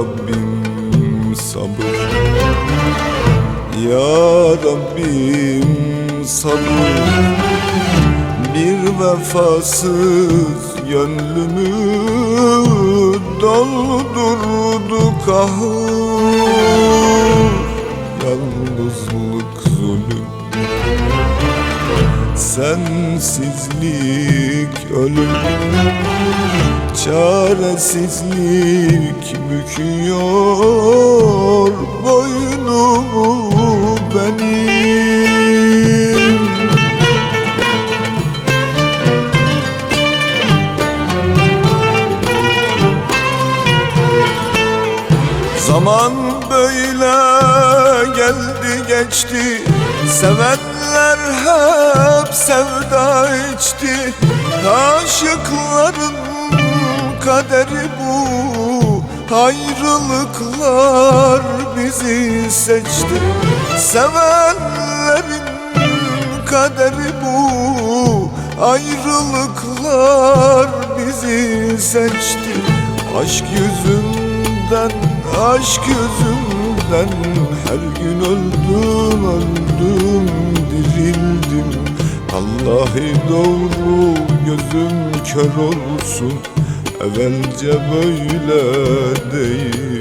Rabbim sabır. Ya Rabbim sabır. Bir vefasız gönlümü doldurdu kahır. Yalnızlık zulüm. Sensizlik ölüm. Çaresizlik büküyor boynumu benim. Zaman böyle geldi geçti Sevenler hep sevda içti. Aşıkların kaderi bu. Ayrılıklar bizi seçti. Sevenlerin kaderi bu. Ayrılıklar bizi seçti. Aşk yüzünden, aşk yüzünden Her gün öldüm, öldüm, dirildim. Vallahi doğru gözüm kör olsun Evvelce böyle değil